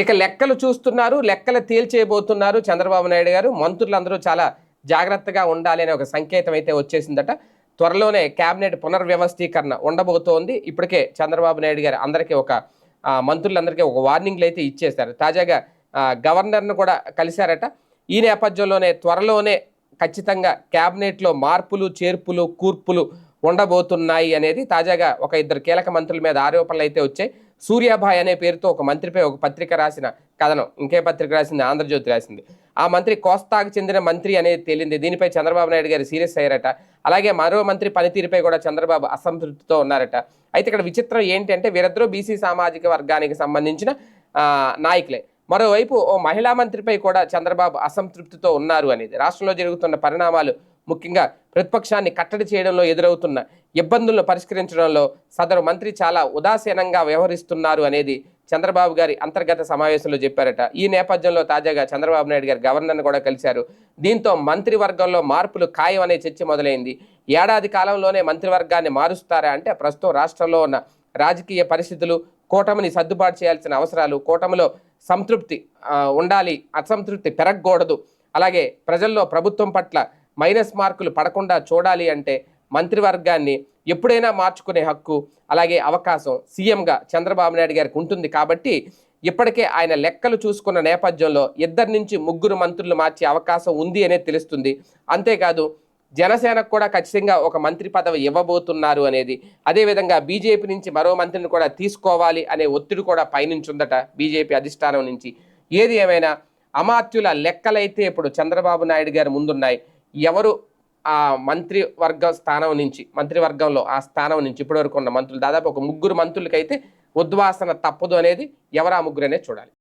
ఇక లెక్కలు చూస్తున్నారు లెక్కలు తేల్చేయబోతున్నారు చంద్రబాబు నాయుడు గారు. మంత్రులందరూ చాలా జాగ్రత్తగా ఉండాలి అనే ఒక సంకేతం అయితే వచ్చేసిందట. త్వరలోనే కేబినెట్ పునర్వ్యవస్థీకరణ ఉండబోతోంది. ఇప్పటికే చంద్రబాబు నాయుడు గారు అందరికీ ఒక మంత్రులందరికీ ఒక వార్నింగ్లు అయితే ఇచ్చేశారు. తాజాగా గవర్నర్ను కూడా కలిశారట. ఈ నేపథ్యంలోనే త్వరలోనే ఖచ్చితంగా కేబినెట్లో మార్పులు చేర్పులు కూర్పులు ఉండబోతున్నాయి అనేది తాజాగా ఒక ఇద్దరు కీలక మంత్రుల మీద ఆరోపణలు అయితే వచ్చాయి. సూర్యాభాయ్ అనే పేరుతో ఒక మంత్రిపై ఒక పత్రిక రాసిన కథనం ఇంకే పత్రిక రాసింది ఆంధ్రజ్యోతి రాసింది. ఆ మంత్రి కోస్తాకు చెందిన మంత్రి అనేది తేలింది. దీనిపై చంద్రబాబు నాయుడు గారు సీరియస్ అయ్యారట. అలాగే మరో మంత్రి పనితీరుపై కూడా చంద్రబాబు అసంతృప్తితో ఉన్నారట. అయితే ఇక్కడ విచిత్రం ఏంటంటే వీరిద్దరూ బీసీ సామాజిక వర్గానికి సంబంధించిన నాయకులే. మరోవైపు ఓ మహిళా మంత్రిపై కూడా చంద్రబాబు అసంతృప్తితో ఉన్నారు అనేది. రాష్ట్రంలో జరుగుతున్న పరిణామాలు ముఖ్యంగా ప్రతిపక్షాన్ని కట్టడి చేయడంలో ఎదురవుతున్న ఇబ్బందులను పరిష్కరించడంలో సదరు మంత్రి చాలా ఉదాసీనంగా వ్యవహరిస్తున్నారు అనేది చంద్రబాబు గారి అంతర్గత సమావేశంలో చెప్పారట. ఈ నేపథ్యంలో తాజాగా చంద్రబాబు నాయుడు గారు గవర్నర్ను కూడా కలిశారు. దీంతో మంత్రివర్గంలో మార్పులు ఖాయం అనే చర్చ మొదలైంది. ఏడాది కాలంలోనే మంత్రివర్గాన్ని మారుస్తారా అంటే ప్రస్తుతం రాష్ట్రంలో ఉన్న రాజకీయ పరిస్థితులు కూటమిని సర్దుబాటు చేయాల్సిన అవసరాలు కూటమిలో సంతృప్తి ఉండాలి అసంతృప్తి పెరగకూడదు. అలాగే ప్రజల్లో ప్రభుత్వం పట్ల మైనస్ మార్కులు పడకుండా చూడాలి అంటే మంత్రివర్గాన్ని ఎప్పుడైనా మార్చుకునే హక్కు అలాగే అవకాశం సీఎంగా చంద్రబాబు నాయుడు గారికి ఉంటుంది కాబట్టి ఇప్పటికే ఆయన లెక్కలు చూసుకున్న నేపథ్యంలో ఇద్దరి నుంచి ముగ్గురు మంత్రులు మార్చే అవకాశం ఉంది అనేది తెలుస్తుంది. అంతేకాదు జనసేనకు కూడా ఖచ్చితంగా ఒక మంత్రి పదవి ఇవ్వబోతున్నారు అనేది అదేవిధంగా బీజేపీ నుంచి మరో మంత్రిని కూడా తీసుకోవాలి అనే ఒత్తిడి కూడా పైనుంచి ఉందట బీజేపీ అధిష్టానం నుంచి. ఏది ఏమైనా అమాత్యుల లెక్కలైతే ఇప్పుడు చంద్రబాబు నాయుడు గారి ముందున్నాయి. ఎవరు ఆ మంత్రివర్గ స్థానం నుంచి మంత్రివర్గంలో ఆ స్థానం నుంచి ఇప్పటివరకు ఉన్న మంత్రులు దాదాపు ఒక ముగ్గురు మంత్రులకైతే ఉద్వాసన తప్పదు అనేది ఎవరు ఆ ముగ్గురు అనేది చూడాలి.